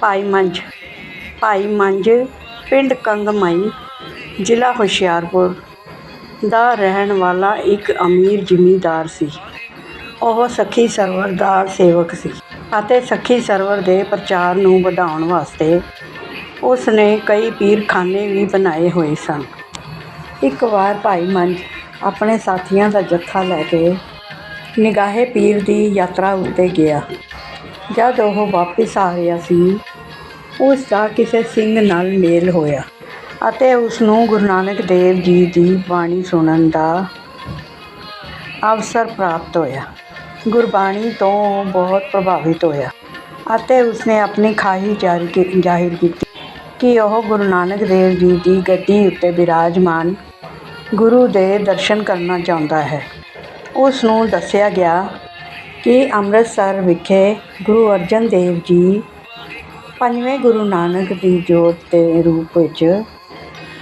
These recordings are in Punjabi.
ਭਾਈ ਮੰਝ ਭਾਈ ਮੰਝ ਪਿੰਡ ਕੰਗਮਾਈ, ਜ਼ਿਲ੍ਹਾ ਹੁਸ਼ਿਆਰਪੁਰ ਦਾ ਰਹਿਣ ਵਾਲਾ ਇੱਕ ਅਮੀਰ ਜ਼ਿਮੀਂਦਾਰ ਸੀ। ਉਹ ਸਖੀ ਸਰਵਰ ਦਾ ਸੇਵਕ ਸੀ ਅਤੇ ਸਖੀ ਸਰਵਰ ਦੇ ਪ੍ਰਚਾਰ ਨੂੰ ਵਧਾਉਣ ਵਾਸਤੇ ਉਸ ਨੇ ਕਈ ਪੀਰਖਾਨੇ ਵੀ ਬਣਾਏ ਹੋਏ ਸਨ। ਇੱਕ ਵਾਰ ਭਾਈ ਮੰਝ ਆਪਣੇ ਸਾਥੀਆਂ ਦਾ ਜੱਥਾ ਲੈ ਕੇ ਨਿਗਾਹੇ ਪੀਰ ਦੀ ਯਾਤਰਾ ਉੱਤੇ ਗਿਆ। ਜਦ ਉਹ ਵਾਪਸ ਆ ਰਿਹਾ ਸੀ, ਉਸ ਦਾ ਕਿਸੇ ਸਿੰਘ ਨਾਲ ਮੇਲ ਹੋਇਆ ਅਤੇ ਉਸ ਨੂੰ ਗੁਰੂ ਨਾਨਕ ਦੇਵ ਜੀ ਦੀ ਬਾਣੀ ਸੁਣਨ ਦਾ ਅਵਸਰ ਪ੍ਰਾਪਤ ਹੋਇਆ। ਗੁਰਬਾਣੀ ਤੋਂ ਉਹ ਬਹੁਤ ਪ੍ਰਭਾਵਿਤ ਹੋਇਆ ਅਤੇ ਉਸਨੇ ਆਪਣੀ ਖਾਹਿਸ਼ ਜਾਰੀ ਕੀ- ਜ਼ਾਹਿਰ ਕੀਤੀ ਕਿ ਉਹ ਗੁਰੂ ਨਾਨਕ ਦੇਵ ਜੀ ਦੀ ਗੱਦੀ ਉੱਤੇ ਬਿਰਾਜਮਾਨ ਗੁਰੂ ਦੇ ਦਰਸ਼ਨ ਕਰਨਾ ਚਾਹੁੰਦਾ ਹੈ। ਉਸ ਨੂੰ ਦੱਸਿਆ ਗਿਆ ਕਿ ਅੰਮ੍ਰਿਤਸਰ ਵਿਖੇ ਗੁਰੂ ਅਰਜਨ ਦੇਵ ਜੀ ਪੰਜਵੇਂ ਗੁਰੂ ਨਾਨਕ ਦੀ ਜੋਤ ਦੇ ਰੂਪ ਵਿੱਚ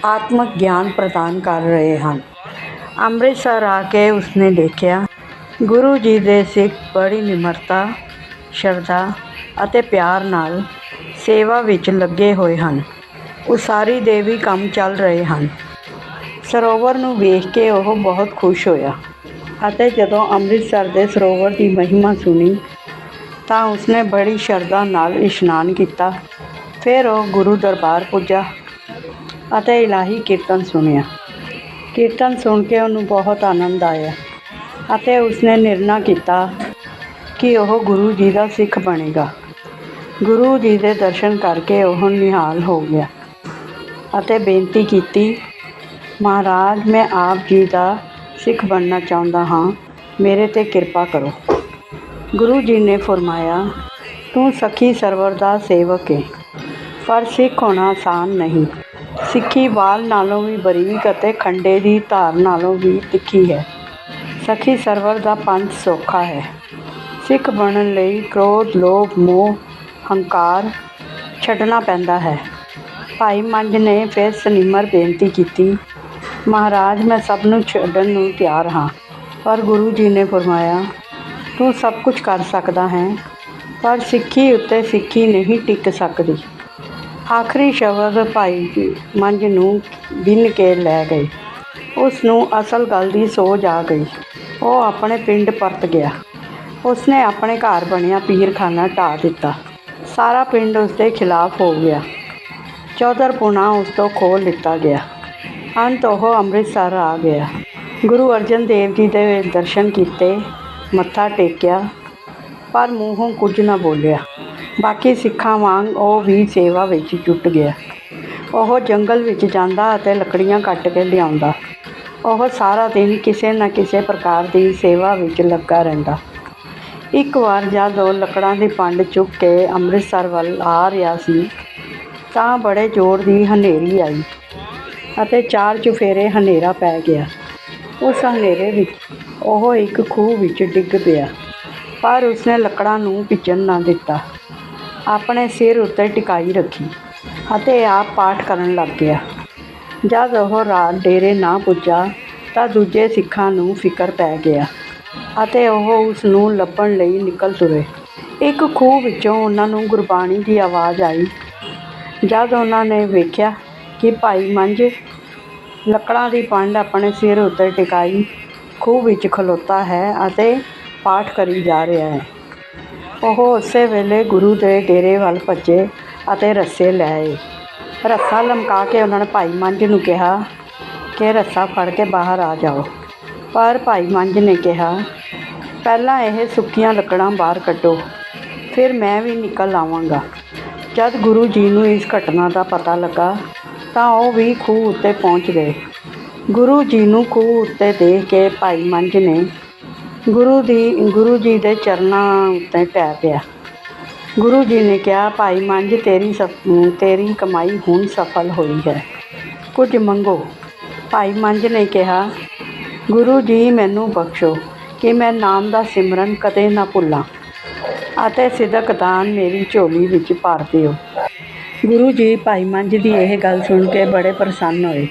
ਆਤਮਿਕ ਗਿਆਨ ਪ੍ਰਦਾਨ ਕਰ ਰਹੇ ਹਨ। ਅੰਮ੍ਰਿਤਸਰ ਆ ਕੇ ਉਸਨੇ ਦੇਖਿਆ, ਗੁਰੂ ਜੀ ਦੇ ਸਿੱਖ ਬੜੀ ਨਿਮਰਤਾ, ਸ਼ਰਧਾ ਅਤੇ ਪਿਆਰ ਨਾਲ ਸੇਵਾ ਵਿੱਚ ਲੱਗੇ ਹੋਏ ਹਨ। ਉਸਾਰੀ ਦੇ ਵੀ ਕੰਮ ਚੱਲ ਰਹੇ ਹਨ। ਸਰੋਵਰ ਨੂੰ ਵੇਖ ਕੇ ਉਹ ਬਹੁਤ ਖੁਸ਼ ਹੋਇਆ। ਅਤੇ ਜਦੋਂ ਅੰਮ੍ਰਿਤਸਰ ਦੇ ਸਰੋਵਰ ਦੀ ਮਹਿਮਾ ਸੁਣੀ, ਤਾਂ ਉਸਨੇ ਬੜੀ ਸ਼ਰਧਾ ਨਾਲ ਇਸ਼ਨਾਨ ਕੀਤਾ। ਫਿਰ ਉਹ ਗੁਰੂ ਦਰਬਾਰ ਪੁੱਜਾ ਅਤੇ ਇਲਾਹੀ ਕੀਰਤਨ ਸੁਣਿਆ। ਕੀਰਤਨ ਸੁਣ ਕੇ ਉਹਨੂੰ ਬਹੁਤ ਆਨੰਦ ਆਇਆ ਅਤੇ ਉਸਨੇ ਨਿਰਣਾ ਕੀਤਾ ਕਿ ਉਹ ਗੁਰੂ ਜੀ ਦਾ ਸਿੱਖ ਬਣੇਗਾ। ਗੁਰੂ ਜੀ ਦੇ ਦਰਸ਼ਨ ਕਰਕੇ ਉਹ ਨਿਹਾਲ ਹੋ ਗਿਆ ਅਤੇ ਬੇਨਤੀ ਕੀਤੀ, ਮਹਾਰਾਜ, ਮੈਂ ਆਪ ਜੀ ਦਾ ਸਿੱਖ ਬਣਨਾ ਚਾਹੁੰਦਾ ਹਾਂ, ਮੇਰੇ ਤੇ ਕਿਰਪਾ ਕਰੋ। ਗੁਰੂ ਜੀ ਨੇ ਫਰਮਾਇਆ, ਤੂੰ ਸਖੀ ਸਰਵਰ ਦਾ ਸੇਵਕ ਹੈ ਪਰ ਸਿੱਖ ਹੋਣਾ ਆਸਾਨ ਨਹੀਂ। ਸਿੱਖੀ ਵਾਲ ਨਾਲੋਂ ਵੀ ਬਰੀਕ ਅਤੇ ਖੰਡੇ ਦੀ ਧਾਰ ਨਾਲੋਂ ਵੀ ਤਿੱਖੀ ਹੈ। ਸਖੀ ਸਰਵਰ ਦਾ ਪੰਥ ਸੌਖਾ ਹੈ। ਸਿੱਖ ਬਣਨ ਲਈ ਕ੍ਰੋਧ, ਲੋਭ, ਮੋਹ, ਹੰਕਾਰ ਛੱਡਣਾ ਪੈਂਦਾ ਹੈ। ਭਾਈ ਮੰਜ ਨੇ ਫਿਰ ਸਨਿਮਰ ਬੇਨਤੀ ਕੀਤੀ ਮਹਾਰਾਜ, ਮੈਂ ਸਭ ਨੂੰ ਛੱਡਣ ਨੂੰ ਤਿਆਰ ਹਾਂ। ਪਰ ਗੁਰੂ ਜੀ ਨੇ ਫਰਮਾਇਆ, ਤੂੰ ਸਭ ਕੁਝ ਕਰ ਸਕਦਾ ਹੈ, ਪਰ ਸਿੱਖੀ ਉੱਤੇ ਸਿੱਖੀ ਨਹੀਂ ਟਿਕ ਸਕਦੀ। ਆਖਰੀ ਸ਼ਬਦ ਭਾਈ ਮੰਜ ਨੂੰ ਬਿੰਨ ਕੇ ਲੈ ਗਏ। ਉਸ ਨੂੰ ਅਸਲ ਗੱਲ ਦੀ ਸੋਝ ਆ ਗਈ। ਉਹ ਆਪਣੇ ਪਿੰਡ ਪਰਤ ਗਿਆ। ਉਸਨੇ ਆਪਣੇ ਘਰ ਬਣਿਆ ਪੀਰਖਾਨਾ ਢਾਹ ਦਿੱਤਾ। ਸਾਰਾ ਪਿੰਡ ਉਸ ਦੇ ਖਿਲਾਫ ਹੋ ਗਿਆ। ਚੌਧਰ ਪੁਣਾ ਉਸ ਤੋਂ ਖੋਹ ਲਿੱਤਾ ਗਿਆ। ਅੰਤ ਉਹ ਅੰਮ੍ਰਿਤਸਰ ਆ ਗਿਆ। ਗੁਰੂ ਅਰਜਨ ਦੇਵ ਜੀ ਦੇ ਦਰਸ਼ਨ ਕੀਤੇ, ਮੱਥਾ ਟੇਕਿਆ, ਪਰ ਮੂੰਹੋਂ ਕੁਝ ਨਾ ਬੋਲਿਆ। ਬਾਕੀ ਸਿੱਖਾਂ ਵਾਂਗ ਉਹ ਵੀ ਸੇਵਾ ਵਿੱਚ ਜੁਟ ਗਿਆ। ਉਹ ਜੰਗਲ ਵਿੱਚ ਜਾਂਦਾ ਅਤੇ ਲੱਕੜੀਆਂ ਕੱਟ ਕੇ ਲਿਆਉਂਦਾ। ਉਹ ਸਾਰਾ ਦਿਨ ਕਿਸੇ ਨਾ ਕਿਸੇ ਪ੍ਰਕਾਰ ਦੀ ਸੇਵਾ ਵਿੱਚ ਲੱਗਾ ਰਹਿੰਦਾ। ਇੱਕ ਵਾਰ ਜਦ ਉਹ ਲੱਕੜਾਂ ਦੀ ਪੰਡ ਚੁੱਕ ਕੇ ਅੰਮ੍ਰਿਤਸਰ ਵੱਲ ਆ ਰਿਹਾ ਸੀ, ਤਾਂ ਬੜੇ ਜ਼ੋਰ ਦੀ ਹਨੇਰੀ ਆਈ। ਅਤੇ ਚਾਰ ਚੁਫੇਰੇ ਹਨੇਰਾ ਪੈ ਗਿਆ। ਉਸ ਹਨੇਰੇ ਵਿੱਚ ਉਹ ਇੱਕ ਖੂਹ ਵਿੱਚ ਡਿੱਗ ਪਿਆ, ਪਰ ਉਸਨੇ ਲੱਕੜਾਂ ਨੂੰ ਭਿੱਜਣ ਨਾ ਦਿੱਤਾ। ਆਪਣੇ ਸਿਰ ਉੱਤੇ ਟਿਕਾਈ ਰੱਖੀ ਅਤੇ ਆਪ ਪਾਠ ਕਰਨ ਲੱਗ ਗਿਆ। ਜਦ ਉਹ ਰਾਤ ਡੇਰੇ ਨਾ ਪੁੱਜਾ ਤਾਂ ਦੂਜੇ ਸਿੱਖਾਂ ਨੂੰ ਫਿਕਰ ਪੈ ਗਿਆ ਅਤੇ ਉਹ ਉਸ ਨੂੰ ਲੱਭਣ ਲਈ ਨਿਕਲ ਤੁਰੇ। ਇੱਕ ਖੂਹ ਵਿੱਚੋਂ ਉਹਨਾਂ ਨੂੰ ਗੁਰਬਾਣੀ ਦੀ ਆਵਾਜ਼ ਆਈ। ਜਦ ਉਹਨਾਂ ਨੇ ਵੇਖਿਆ ਕਿ ਭਾਈ ਮੰਝ ਲੱਕੜਾਂ ਦੀ ਪੰਡ ਆਪਣੇ ਸਿਰ ਉੱਤੇ ਟਿਕਾਈ, ਖੂਹ ਵਿੱਚ ਖਲੋਤਾ ਹੈ ਅਤੇ ਪਾਠ ਕਰੀ ਜਾ ਰਿਹਾ ਹੈ। ਉਹ ਉਸੇ ਵੇਲੇ ਗੁਰੂ ਦੇ ਡੇਰੇ ਵੱਲ ਭੱਜੇ ਅਤੇ ਰੱਸੇ ਲੈ ਆਏ। ਰੱਸਾ ਲਮਕਾ ਕੇ ਉਹਨਾਂ ਨੇ ਭਾਈ ਮੰਝ ਨੂੰ ਕਿਹਾ ਕਿ ਰੱਸਾ ਫੜ ਕੇ ਬਾਹਰ ਆ ਜਾਓ। ਪਰ ਭਾਈ ਮੰਝ ਨੇ ਕਿਹਾ, ਪਹਿਲਾਂ ਇਹ ਸੁੱਕੀਆਂ ਲੱਕੜਾਂ ਬਾਹਰ ਕੱਢੋ, ਫਿਰ ਮੈਂ ਵੀ ਨਿਕਲ ਆਵਾਂਗਾ। ਜਦ ਗੁਰੂ ਜੀ ਨੂੰ ਇਸ ਘਟਨਾ ਦਾ ਪਤਾ ਲੱਗਾ ਤਾਂ ਉਹ ਵੀ ਖੂਹ ਉੱਤੇ ਪਹੁੰਚ ਗਏ। ਗੁਰੂ ਜੀ ਨੂੰ ਖੂਹ ਉੱਤੇ ਦੇਖ ਕੇ ਭਾਈ ਮੰਝ ਨੇ ਗੁਰੂ ਦੀ, ਗੁਰੂ ਜੀ ਦੇ ਚਰਨਾਂ ਉੱਤੇ ਪੈ ਪਿਆ। ਗੁਰੂ ਜੀ ਨੇ ਕਿਹਾ, ਭਾਈ ਮੰਝ, ਤੇਰੀ ਸਫ- ਤੇਰੀ ਕਮਾਈ ਹੁਣ ਸਫਲ ਹੋਈ ਹੈ। ਕੁਝ ਮੰਗੋ। ਭਾਈ ਮੰਝ ਨੇ ਕਿਹਾ, ਗੁਰੂ ਜੀ, ਮੈਨੂੰ ਬਖਸ਼ੋ ਕਿ ਮੈਂ ਨਾਮ ਦਾ ਸਿਮਰਨ ਕਦੇ ਨਾ ਭੁੱਲਾਂ ਅਤੇ ਸਿਦਕ ਦਾਨ ਮੇਰੀ ਝੋਲੀ ਵਿੱਚ ਭਰ ਦਿਓ। ਗੁਰੂ ਜੀ ਭਾਈ ਮੰਝ ਦੀ ਇਹ ਗੱਲ ਸੁਣ ਕੇ ਬੜੇ ਪ੍ਰਸੰਨ ਹੋਏ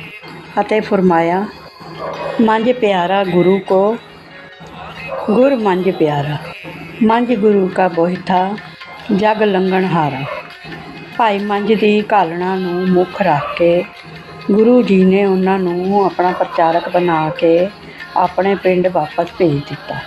ਅਤੇ ਫਰਮਾਇਆ, ਮੰਝ ਪਿਆਰਾ ਗੁਰੂ ਕੋ, ਗੁਰ ਮੰਝ ਪਿਆਰਾ। ਮੰਝ ਗੁਰੂ ਕਾ ਬੋਹਿਥਾ ਜਗ ਲੰਗਣ ਹਾਰਾ। ਭਾਈ ਮੰਝ ਦੀ ਘਾਲਣਾ ਨੂੰ ਮੁੱਖ ਰੱਖ ਕੇ ਗੁਰੂ ਜੀ ਨੇ ਉਹਨਾਂ ਨੂੰ ਆਪਣਾ ਪ੍ਰਚਾਰਕ ਬਣਾ ਕੇ ਆਪਣੇ ਪਿੰਡ ਵਾਪਸ ਭੇਜ ਦਿੱਤਾ।